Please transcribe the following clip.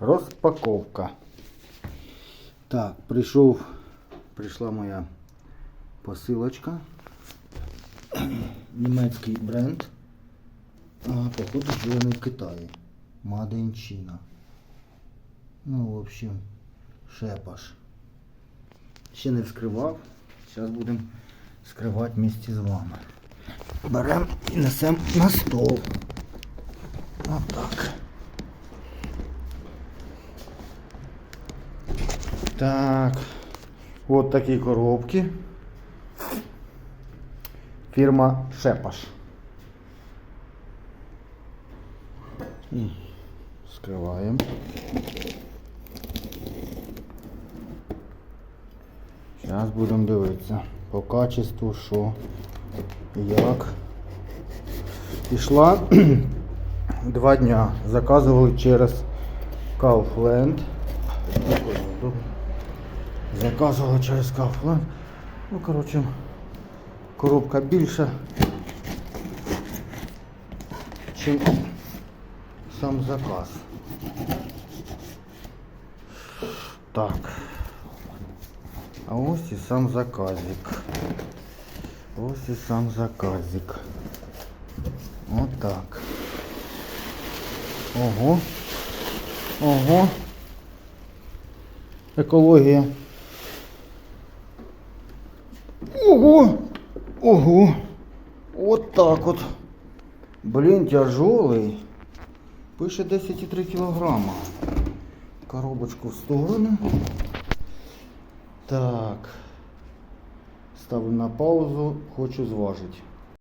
Розпаковка. Так, прийшов, прийшла моя посилочка. Німецький бренд. А, походу, вони в Китаї. China. Ну, в общем, шепаш. Ще не вскривав. Зараз будемо скривати вместе з вами. Беремо і несемо на стол. Отак. Так. От такі коробки. Фірма Шепаш. І Скриваємо. Зараз будемо дивитися по качеству, що як. Пішла два дня. Заказували через Kaufland. Заказували через Kaufland. Ну, коротше, коробка більша, чим сам заказ. Так. А ось і сам заказик. Ось і сам заказик. Отак. Ого. Ого. Екологія. Ого! Ого! Вот так от. Блін, тяжелый. Пише 10,3 кілограма. Коробочку в сторону. Так. Ставлю на паузу, хочу зважити.